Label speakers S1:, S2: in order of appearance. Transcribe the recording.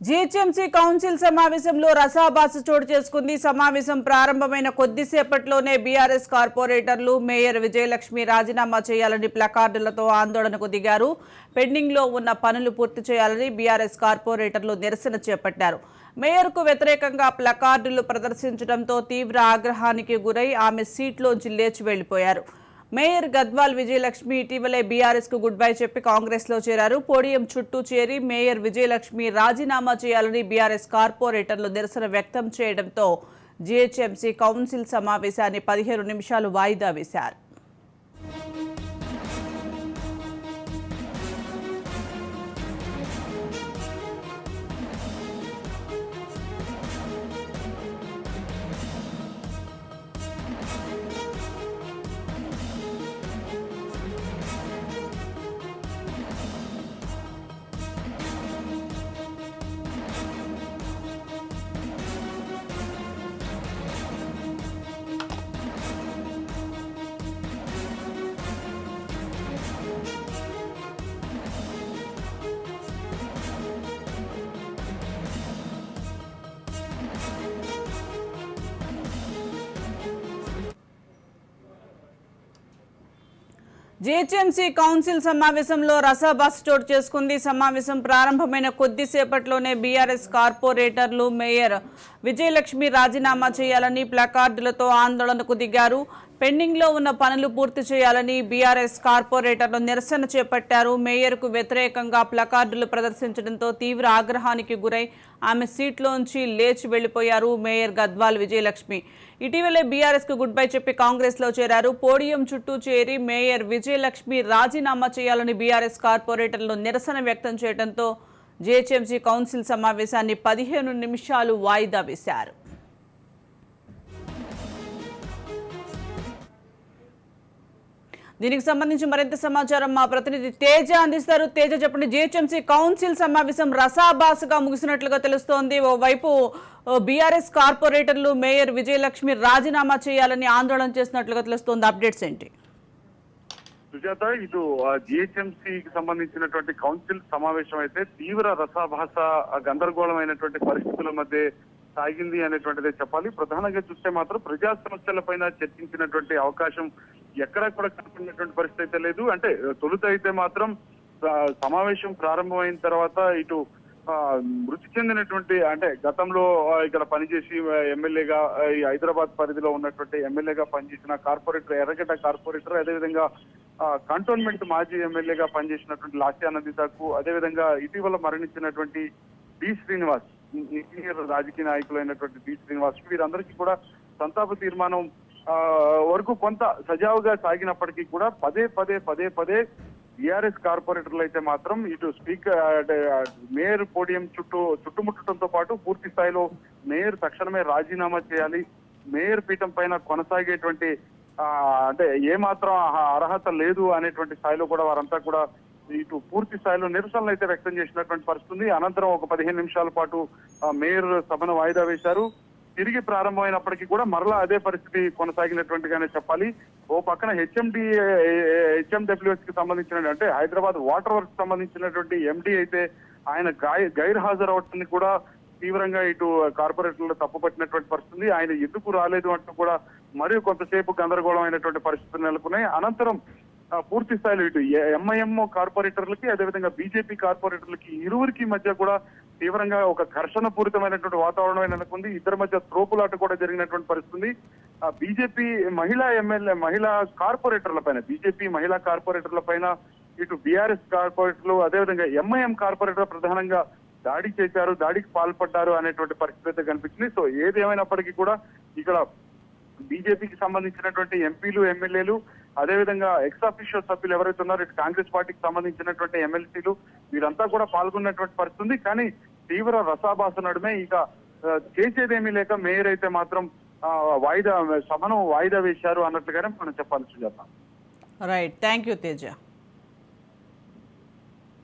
S1: GHMC council సమావేశంలో రసాభాస చోటు చేసుకుంది. సమావేశం ప్రారంభమైన కొద్దిసేపట్లోనే బీఆర్ఎస్ కార్పొరేటర్లు మేయర్ విజయలక్ష్మి రాజీనామా చేయాలని ప్లకార్డులతో ఆందోళనకు దిగారు. పెండింగ్లో ఉన్న పనులు పూర్తి చేయాలని బీఆర్ఎస్ కార్పొరేటర్లు నిరసన చేపట్టారు. మేయర్కు వ్యతిరేకంగా ప్లకార్డులు ప్రదర్శించడంతో తీవ్ర ఆగ్రహానికి గురై ఆమె సీట్లోంచి లేచి వెళ్ళిపోయారు మేయర్ గద్వాల్ విజయలక్ష్మి ఇటీవలే బీఆర్ఎస్కు గుడ్ బై చెప్పి కాంగ్రెస్లో చేరారు. పోడియం చుట్టూ చేరి మేయర్ విజయలక్ష్మి రాజీనామా చేయాలని బీఆర్ఎస్ కార్పొరేటర్లు నిరసన వ్యక్తం చేయడంతో జీహెచ్ఎంసీ కౌన్సిల్ సమావేశాన్ని పదిహేను నిమిషాలు వాయిదా వేశారు. జీహెచ్ఎంసీ కౌన్సిల్ సమావేశంలో రసాబస్ చోటు చేసుకుంది. సమావేశం ప్రారంభమైన కొద్దిసేపట్లోనే బీఆర్ఎస్ కార్పొరేటర్లు మేయర్ విజయలక్ష్మి రాజీనామా చేయాలని ప్లకార్డులతో ఆందోళనకు దిగారు. పెండింగ్లో ఉన్న పనులు పూర్తి చేయాలని బీఆర్ఎస్ కార్పొరేటర్లు నిరసన చేపట్టారు. మేయర్కు వ్యతిరేకంగా ప్లకార్డులు ప్రదర్శించడంతో తీవ్ర ఆగ్రహానికి గురై ఆమె సీట్లోంచి లేచి వెళ్ళిపోయారు మేయర్ గద్వాల్ విజయలక్ష్మి. ఇటీవలే బీఆర్ఎస్కు గుడ్ బై చెప్పి కాంగ్రెస్లో చేరారు. పోడియం చుట్టూ చేరి మేయర్ విజయలక్ష్మి రాజీనామా చేయాలని బీఆర్ఎస్ కార్పొరేటర్లు నిరసన వ్యక్తం చేయడంతో జేహెచ్ఎంసీ కౌన్సిల్ సమావేశాన్ని పదిహేను నిమిషాలు వాయిదా వేశారు. దీనికి సంబంధించి మరింత సమాచారం మా ప్రతినిధి తేజ అందిస్తారు. తేజ చెప్పండి జిహెచ్ఎంసీ కౌన్సిల్ సమావేశం రసాభాసగా ముగిసినట్లుగా తెలుస్తోంది. ఓవైపు బీఆర్ఎస్ కార్పొరేటర్లు మేయర్ విజయలక్ష్మి రాజీనామా చేయాలని ఆందోళన చేస్తున్నట్లుగా తెలుస్తోంది. అప్డేట్స్ ఏంటి?
S2: సుజాత ఇటు జిహెచ్ఎంసీకి సంబంధించినటువంటి కౌన్సిల్ సమావేశం అయితే తీవ్ర రసాభాస గందరగోళమైనటువంటి పరిస్థితుల మధ్య సాగింది అనేటువంటిదే చెప్పాలి. ప్రధానంగా చూస్తే మాత్రం ప్రజా సమస్యలపైన చర్చించినటువంటి అవకాశం ఎక్కడా కూడా కనపడినటువంటి పరిస్థితి అయితే లేదు. అంటే తొలుత అయితే మాత్రం సమావేశం ప్రారంభమైన తర్వాత ఇటు మృతి చెందినటువంటి అంటే గతంలో ఇక్కడ పనిచేసి ఎమ్మెల్యేగా ఈ హైదరాబాద్ పరిధిలో ఉన్నటువంటి ఎమ్మెల్యేగా పనిచేసిన కార్పొరేటర్ ఎర్రగడ్డ కార్పొరేటర్ అదేవిధంగా కంటోన్మెంట్ మాజీ ఎమ్మెల్యేగా పనిచేసినటువంటి లాస్యా నందితాకు అదేవిధంగా ఇటీవల మరణించినటువంటి బి శ్రీనివాస్ సీనియర్ రాజకీయ నాయకులైనటువంటి బి శ్రీనివాస్ వీరందరికీ కూడా సంతాప తీర్మానం వరకు కొంత సజావుగా సాగినప్పటికీ కూడా పదే పదే పదే పదే బీఆర్ఎస్ కార్పొరేటర్లు అయితే మాత్రం ఇటు స్పీకర్ అంటే, మేయర్ పోడియం చుట్టూ చుట్టుముట్టడంతో పాటు పూర్తి స్థాయిలో మేయర్ తక్షణమే రాజీనామా చేయాలి. మేయర్ పీఠం పైన కొనసాగేటువంటి అంటే ఏమాత్రం అర్హత లేదు అనేటువంటి స్థాయిలో కూడా వారంతా కూడా ఇటు పూర్తి స్థాయిలో నిరసనలు అయితే వ్యక్తం చేసినటువంటి పరిస్థితి అనంతరం ఒక పదిహేను నిమిషాల పాటు మేయర్ సభను వాయిదా వేశారు. తిరిగి ప్రారంభమైనప్పటికీ కూడా మరలా అదే పరిస్థితి కొనసాగినటువంటిగానే చెప్పాలి. ఓ పక్కన హెచ్ఎండి హెచ్ఎండబ్ల్యూఎస్కి సంబంధించిన అంటే హైదరాబాద్ వాటర్ వర్క్ సంబంధించినటువంటి ఎండి అయితే ఆయన గైర్ హాజరు అవటాన్ని కూడా తీవ్రంగా ఇటు కార్పొరేటర్లు తప్పుపట్టినటువంటి పరిస్థితి. ఆయన ఎందుకు రాలేదు అంటూ కూడా మరియు కొంతసేపు గందరగోళం అయినటువంటి పరిస్థితులు నెలకొన్నాయి. అనంతరం పూర్తి స్థాయిలో ఇటు ఎంఐఎంఓ కార్పొరేటర్లకి అదేవిధంగా బీజేపీ కార్పొరేటర్లకి ఇరువురికి మధ్య కూడా తీవ్రంగా ఒక ఘర్షణ పూరితమైనటువంటి వాతావరణం నెలకొంది ఇద్దరి మధ్య త్రోపులాట కూడా జరిగినటువంటి పరిస్థితి ఆ బీజేపీ మహిళా ఎమ్మెల్యే మహిళా కార్పొరేటర్ల పైన బీజేపీ మహిళా కార్పొరేటర్ల పైన ఇటు బీఆర్ఎస్ కార్పొరేటర్లు అదేవిధంగా ఎంఐఎం కార్పొరేటర్ ప్రధానంగా దాడి చేశారు దాడికి పాల్పడ్డారు అనేటువంటి పరిస్థితి అయితే కనిపించింది. సో ఏదేమైనప్పటికీ కూడా ఇక్కడ బీజేపీకి సంబంధించినటువంటి ఎంపీలు ఎమ్మెల్యేలు అదేవిధంగా ఎక్స్ అఫీషియల్ సభ్యులు ఎవరైతే ఉన్నారో ఇటు కాంగ్రెస్ పార్టీకి సంబంధించినటువంటి ఎమ్మెల్సీలు వీరంతా కూడా పాల్గొన్నటువంటి పరిస్థితి ఉంది కానీ తీవ్ర రసాభాస నడుమే ఇక చేసేదేమీ లేక మేయర్ అయితే మాత్రం వాయిదా సభను వాయిదా వేశారు అన్నట్లుగానే మనం చెప్పాల్సి Sujatha
S1: right thank you Teja